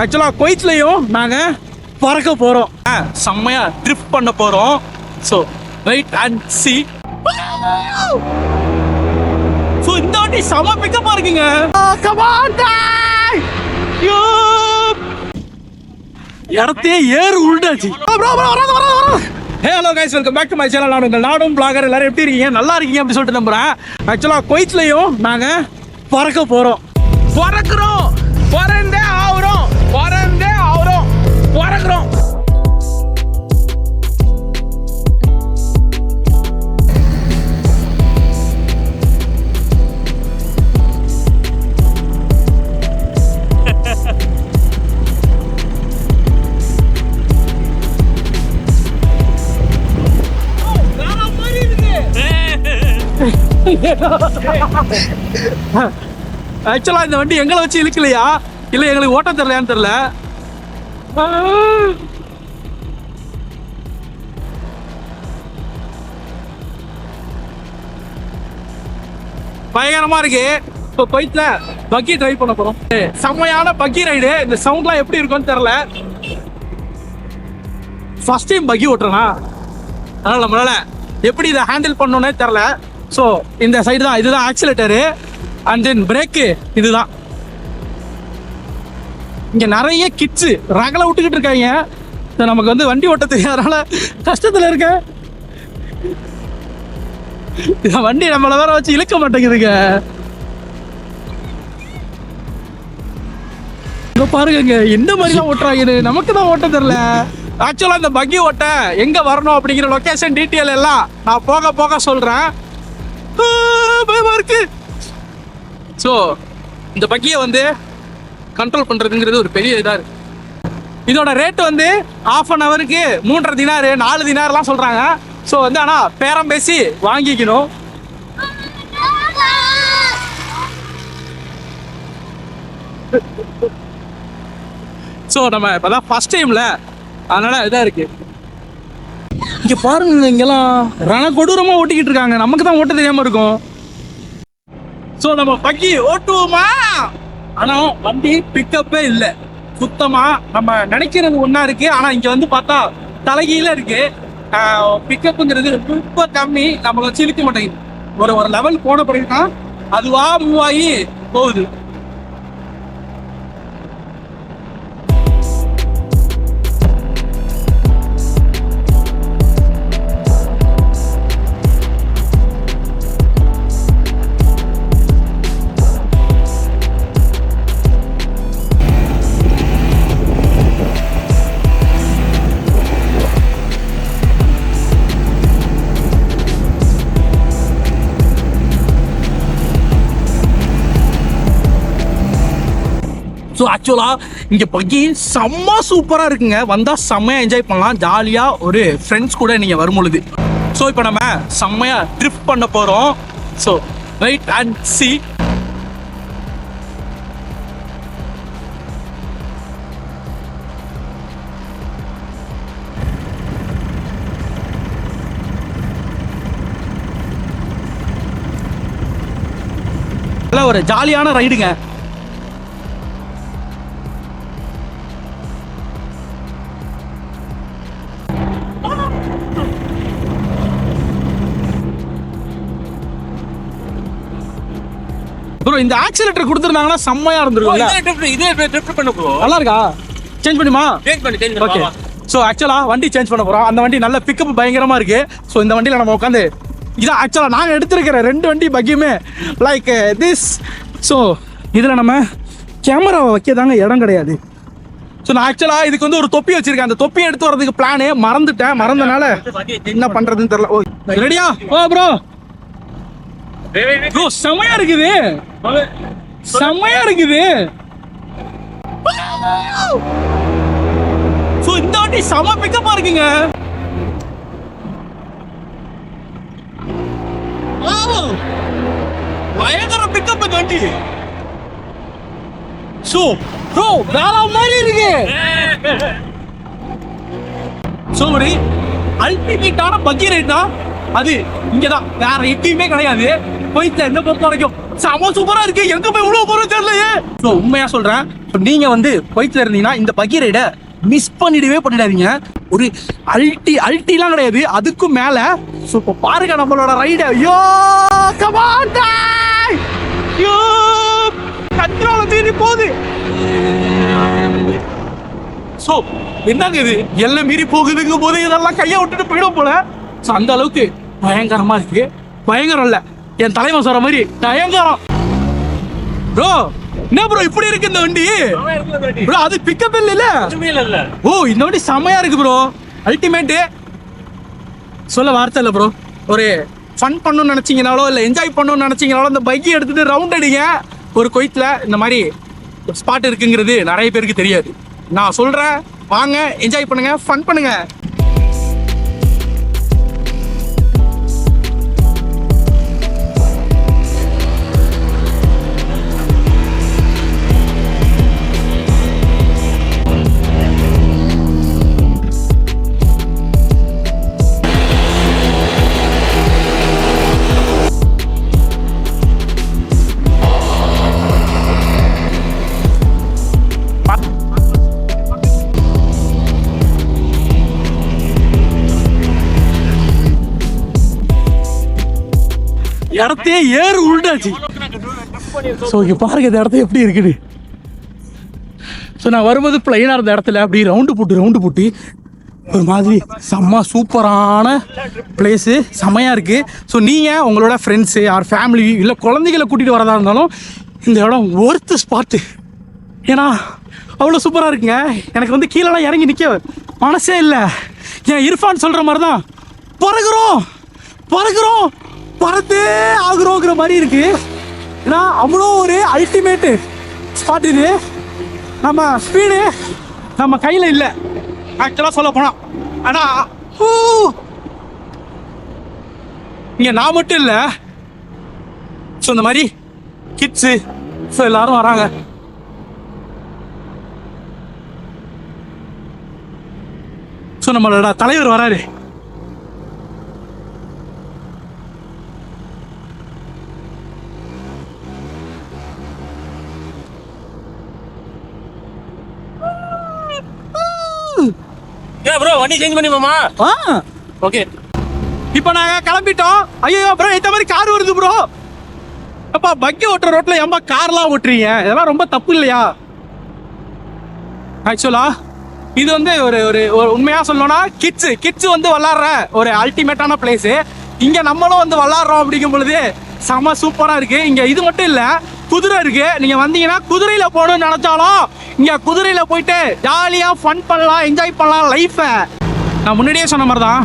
ஆக்சுவலாக குவைத்லேயும் நாங்கள் பறக்க போகிறோம் செம்மையாக ட்ரிப் பண்ண போகிறோம் so wait and see so இந்த வாட்டி செம பிக்கப்பாக இருக்குங்க. இடத்தையே ஏறு உருண்டாச்சு. Hey hello guys welcome back to my channel நான் உங்கள் நாடும் பிளாகர் எல்லாரும் எப்படி இருக்கீங்க? நல்லா இருக்கீங்க அப்படி சொல்லிட்டு நம்புறேன். ஆக்சுவலாக குவைத்லேயும் நாங்கள் பறக்க போகிறோம் பறக்குறோம். பறந்தே பறந்தே அவரும் பறக்குறோம். ஆக்சுவலாக இந்த வண்டி எங்களை வச்சு இழுக்கலையா? இல்லை எங்களுக்கு ஓட்ட தெரியலையான்னு தெரில பயங்கரமா இருக்கு. இப்போ பைத்தில் பக்கி டிரைவ் பண்ண போறோம். செம்மையான பக்கி ரைடு இந்த சவுண்ட்லாம் எப்படி இருக்கும்னு தெரில ஃபர்ஸ்ட் டைம் பக்கி ஓட்டுறேனா? அதனால நம்மளால எப்படி இதை ஹேண்டில் பண்ணணும்னே தெரில ஸோ இந்த சைடு தான். இதுதான் ஆக்சிலேட்டரு அண்ட் தென் பிரேக்கு இதுதான். இங்கே நிறைய கிட்ஸு ரகலை விட்டுக்கிட்டு இருக்காங்க. இது நமக்கு வந்து வண்டி ஓட்ட தெரியாதனால கஷ்டத்தில் இருக்க. வண்டி நம்மளை வேற வச்சு இழுக்க மாட்டேங்குதுங்க. இங்க பாருங்க எந்த மாதிரிலாம் ஓட்டுறாங்க நமக்கு தான் ஓட்ட தெரியல. ஆக்சுவலாக இந்த பக்கி ஓட்ட எங்கே வரணும் அப்படிங்கிற லொக்கேஷன் டீட்டெயில் எல்லாம் நான் போக போக சொல்கிறேன் இருக்கு. ஸோ இந்த பக்கியை வந்து கண்ட்ரோல் பண்ணுறதுங்கிறது ஒரு பெரிய இதாக இருக்குது இதோட ரேட் வந்து ஆஃப் அன் ஹவருக்கு மூன்றரை தினாரு நாலு தினார்லாம் சொல்கிறாங்க ஸோ வந்து ஆனால் பேரம் பேசி வாங்கிக்கணும். ஸோ நம்ம இப்போதான் ஃபர்ஸ்ட் டைமில் அதனால் இதாக இருக்குது இங்கே பாருங்க இங்கெல்லாம் ரண கொடூரமாக ஓட்டிக்கிட்டு இருக்காங்க. நமக்கு தான் ஓட்ட தெரியாமல் இருக்கும். ஸோ நம்ம பக்கி ஓட்டுவோமா? ஆனா வண்டி பிக்கப்பே இல்லை. சுத்தமா நம்ம நினைக்கிறது ஒன்னா இருக்கு. ஆனா இங்க வந்து பார்த்தா தலைகீழ இருக்கு. பிக்கப்புங்கிறது ரொம்ப கம்மி. நம்மளை வச்சு மாட்டேங்குது. ஒரு ஒரு லெவல் போன பிறகுதான் அதுவா மூவ் ஆகி போகுது. ஸோ ஆக்சுவலாக இங்கே பக்கி செம்ம சூப்பராக இருக்குங்க. வந்தால் செம்மையாக என்ஜாய் பண்ணலாம். ஜாலியாக ஒரு ஃப்ரெண்ட்ஸ் கூட நீங்கள் வரும் பொழுது ஸோ இப்போ நம்ம செம்மையாக ட்ரிப் பண்ண போகிறோம் ஸோ ரைட் அண்ட் சி ஒரு ஜாலியான ரைடுங்க ப்ரோ இந்த ஆக்சிலேட்டர் கொடுத்துருந்தாங்கன்னா செம்மையா இருந்திருக்கும்ல. இதே ட்ரிப் பண்ண நல்லா இருக்கா? சேஞ்ச் பண்ணுமா? சேஞ்ச் பண்ணி சேஞ்ச் ஓகே ஸோ ஆக்சுவலாக வண்டி சேஞ்ச் பண்ண போகிறோம் அந்த வண்டி நல்ல பிக்கப் பயங்கரமா இருக்கு. ஸோ இந்த வண்டியில் நம்ம உட்காந்து இதான் ஆக்சுவலாக நாங்கள் எடுத்திருக்கிற ரெண்டு வண்டி பக்கியுமே லைக் திஸ் ஸோ இதில் நம்ம கேமராவை வைக்க தாங்க இடம் கிடையாது. ஸோ நான் ஆக்சுவலாக இதுக்கு வந்து ஒரு தொப்பி வச்சிருக்கேன். அந்த தொப்பி எடுத்து வரதுக்கு பிளானே மறந்துட்டேன். மறந்தனால என்ன பண்ணுறதுன்னு தெரியல. ஓ ரெடியா ஓ ப்ரோ ப்ரோ செமையா இருக்குது. செம்மையா இருக்குது. ஸோ இந்த வாட்டி செம பிக்கப்பாக இருக்குங்க! பயங்கர பிக்கப் இந்த வண்டி ஸோ ப்ரோ வேற மாதிரி இருக்கு. ஸோ ஒரு அல்டிமேட்டான பக்கி ரைட்னா அது இங்கே தான் வேற எங்கேயுமே கிடையாது. குவைத்ல என்ன பொறுத்த வரைக்கும் செம சூப்பரா இருக்கு எங்க போய் உள்ள போறோம் தெரியலையே? ஸோ உண்மையா சொல்றேன். நீங்க வந்து குவைத்ல இருந்தீங்கன்னா இந்த பக்கி மிஸ் பண்ணிடவே பண்ணிடாதீங்க. ஒரு அல்டி அல்டிலாம் கிடையாது. அதுக்கும் மேல ஸோ இப்போ பாருங்க நம்மளோட ரைட ஐயோ கமான் ஐயோ கண்ட்ரோல மீறி போகுது. ஸோ என்னங்க இது? எல்லாம் மீறி போகுதுங்க போது இதெல்லாம் கையை விட்டுட்டு போயிடும் போல. ஸோ அந்த அளவுக்கு பயங்கரமா இருக்கு. பயங்கரம் இல்லை. என் தலைவன் சொல்ற மாதிரி பயங்கரம் ப்ரோ என்ன ப்ரோ இப்படி இருக்கு இந்த வண்டி? ப்ரோ அது பிக்கப் இல்ல இல்ல ஓ இந்த வண்டி செமையா இருக்கு ப்ரோ அல்டிமேட்டு சொல்ல வார்த்தை இல்லை ப்ரோ ஒரு ஃபன் பண்ணணும்னு நினைச்சீங்கனாலோ இல்லை என்ஜாய் பண்ணணும்னு நினைச்சீங்கனாலோ இந்த பைக்கை எடுத்துட்டு ரவுண்ட் அடிங்க. ஒரு கொய்த்தில் இந்த மாதிரி ஸ்பாட் இருக்குங்கிறது நிறைய பேருக்கு தெரியாது. நான் சொல்றேன் வாங்க என்ஜாய் பண்ணுங்க ஃபன் பண்ணுங்க. இடத்தையே ஏறு உருண்டாச்சு. ஸோ இங்கே பாருங்க இந்த இடத்த எப்படி இருக்குது ஸோ நான் வரும்போது பிளைனாக இருந்த இடத்துல அப்படி ரவுண்டு போட்டு ரவுண்டு போட்டு ஒரு மாதிரி செம்ம சூப்பரான பிளேஸு செம்மையாக இருக்குது ஸோ நீங்கள் உங்களோட ஃப்ரெண்ட்ஸு ஆர் ஃபேமிலி இல்லை குழந்தைகளை கூட்டிகிட்டு வரதா இருந்தாலும் இந்த இடம் ஒர்த்து ஸ்பாட்டு ஏன்னா அவ்வளோ சூப்பராக இருக்குங்க. எனக்கு வந்து கீழெலாம் இறங்கி நிற்க மனசே இல்லை. ஏன் இர்ஃபான் சொல்கிற மாதிரி தான் பறகுறோம் பறகுறோம் பறத்தே ஆகுறோங்கிற மாதிரி இருக்கு. ஏன்னா அவ்வளோ ஒரு அல்டிமேட்டு ஸ்பாட் இது. நம்ம ஸ்பீடு நம்ம கையில் இல்லை. ஆக்சுவலாக சொல்ல போனால் ஆனால் இங்கே நான் மட்டும் இல்லை. ஸோ இந்த மாதிரி கிட்ஸு ஸோ எல்லாரும் வராங்க. ஸோ நம்மளோட தலைவர் வராரு. ப்ரோ சேஞ்ச் பண்ணி மாமா ஆ. ஓகே இப்போ நாங்கள் கிளம்பிட்டோம். ஐயோ அப்புறம் இந்த மாதிரி கார் வருது ப்ரோ அப்பா பக்கி ஓட்டுற ரோட்ல ஏன்பா கார்லாம் ஓட்டுறீங்க? இதெல்லாம் ரொம்ப தப்பு இல்லையா? ஆக்சுவலா இது வந்து ஒரு ஒரு ஒரு உண்மையா சொல்லணும்னா கிட்ஸ் கிட்ஸ் வந்து விளாட்ற ஒரு அல்டிமேட்டான பிளேஸ் இங்க நம்மளும் வந்து விளாட்றோம் அப்படிங்கும் பொழுது செம சூப்பரா இருக்கு. இங்க இது மட்டும் இல்ல குதிரை இருக்கு. நீங்க வந்தீங்கன்னா குதிரையில போகணும்னு நினைச்சாலும் இங்க குதிரையில போயிட்டு ஜாலியா ஃபன் பண்ணலாம் என்ஜாய் பண்ணலாம் லைஃப்பை நான் முன்னாடியே சொன்ன மாதிரி தான்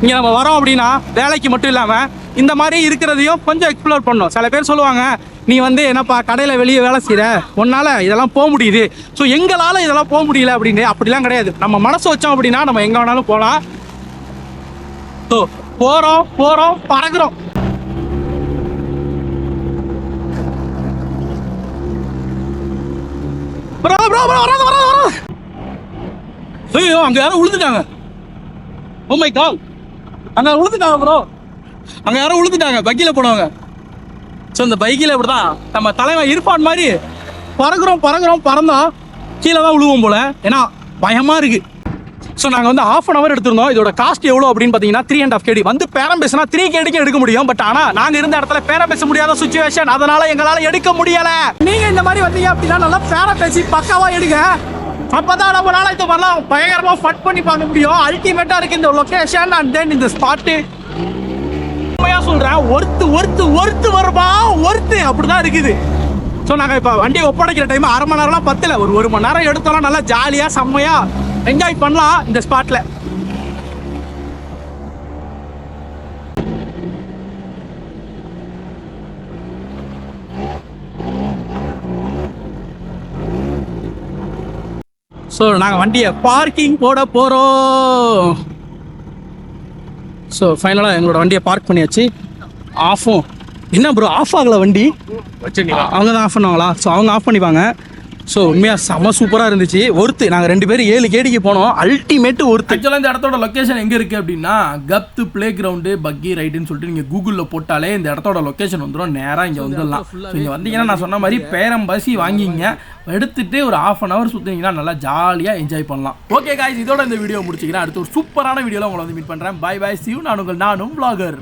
இங்கே நம்ம வரோம் அப்படின்னா வேலைக்கு மட்டும் இல்லாமல் இந்த மாதிரி இருக்கிறதையும் கொஞ்சம் எக்ஸ்ப்ளோர் பண்ணணும் சில பேர் சொல்லுவாங்க நீ வந்து என்னப்பா கடையில் வெளியே வேலை செய்கிற உன்னால் இதெல்லாம் போக முடியுது. ஸோ எங்களால் இதெல்லாம் போக முடியல அப்படின்னு அப்படிலாம் கிடையாது. நம்ம மனசு வச்சோம் அப்படின்னா நம்ம எங்கே வேணாலும் போகலாம். ஸோ போகிறோம் போகிறோம் பறகுறோம் ப்ரோ ப்ரோ ப்ரோ வராத வராத வராத. ஐயோ அங்கே யாரும் விழுந்துட்டாங்க ஓ மை கால் அங்க விழுந்துட்டாங்க ப்ரோ அங்க யாரோ விழுந்துட்டாங்க பைக்கில் oh போனவங்க. ஸோ இந்த பைக்கில் இப்படி தான் நம்ம தலைவன் இருப்பான் மாதிரி பறக்குறோம் பறக்குறோம் பறந்தோம் கீழே தான் விழுவோம் போல. ஏன்னா பயமா இருக்கு. ஸோ நாங்கள் வந்து ஆஃப் அன் அவர் எடுத்திருந்தோம். இதோட காஸ்ட் எவ்வளோ அப்படின்னு பார்த்தீங்கன்னா த்ரீ அண்ட் ஆஃப் கேடி வந்து பேரம் பேசினா த்ரீ கேடிக்கும் எடுக்க முடியும். பட் ஆனால் நாங்கள் இருந்த இடத்துல பேரம் பேச முடியாத சுச்சுவேஷன் அதனால எங்களால் எடுக்க முடியல. நீங்கள் இந்த மாதிரி வந்தீங்க அப்படின்னா நல்லா பேரம் பேசி பக்காவாக எடுங்க. அப்பதான் நம்மளால இந்த மாதிரிலாம் பயங்கரமா ஃபட் பண்ணி பார்க்க முடியும். அல்டிமேட்டா இருக்கு இந்த லொகேஷன் அண்ட் தென் இந்த ஸ்பாட்டு உண்மையா சொல்றேன் ஒருத்து ஒருத்து ஒருத்து வருமா? ஒருத்து அப்படிதான் இருக்குது. ஸோ நாங்கள் இப்போ வண்டியை ஒப்படைக்கிற டைம் அரை மணி நேரம்லாம் பத்தல. ஒரு ஒரு மணி நேரம் எடுத்தோம்னா நல்லா ஜாலியாக செம்மையாக என்ஜாய் பண்ணலாம் இந்த ஸ்பாட்டில் ஸோ நாங்கள் வண்டியை பார்க்கிங் போட போகிறோம் ஸோ ஃபைனலாக எங்களோட வண்டியை பார்க் பண்ணியாச்சு. ஆஃபும் என்ன ப்ரோ ஆஃப் ஆகலை வண்டி? அவங்க தான் ஆஃப் பண்ணுவாங்களா? ஸோ அவங்க ஆஃப் பண்ணிப்பாங்க. ஸோ உண்மையாக செம சூப்பராக இருந்துச்சு. ஒருத்து நாங்கள் ரெண்டு பேரும் ஏழு கேடிக்கு போனோம். அல்டிமேட்டு ஒருத்து. ஆக்சுவலாக இந்த இடத்தோட லொக்கேஷன் எங்கே இருக்குது அப்படின்னா கப்து பிளே கிரவுண்டு பக்கி ரைடுன்னு சொல்லிட்டு நீங்கள் கூகுளில் போட்டாலே இந்த இடத்தோட லொக்கேஷன் வந்துடும் நேராக இங்கே வந்துடலாம். இங்கே வந்தீங்கன்னா நான் சொன்ன மாதிரி பேரம் பசி வாங்கிங்க. எடுத்துட்டு ஒரு ஆஃப் அன் ஹவர் சுற்றினீங்கன்னா நல்லா ஜாலியாக என்ஜாய் பண்ணலாம். ஓகே காய்ஸ் இதோட இந்த வீடியோ முடிச்சுக்கிறேன். அடுத்து ஒரு சூப்பரான வீடியோவில் உங்களை வந்து மீட் பண்ணுறேன் பை பை சிவ் நான் உங்கள் நானும் vlogger.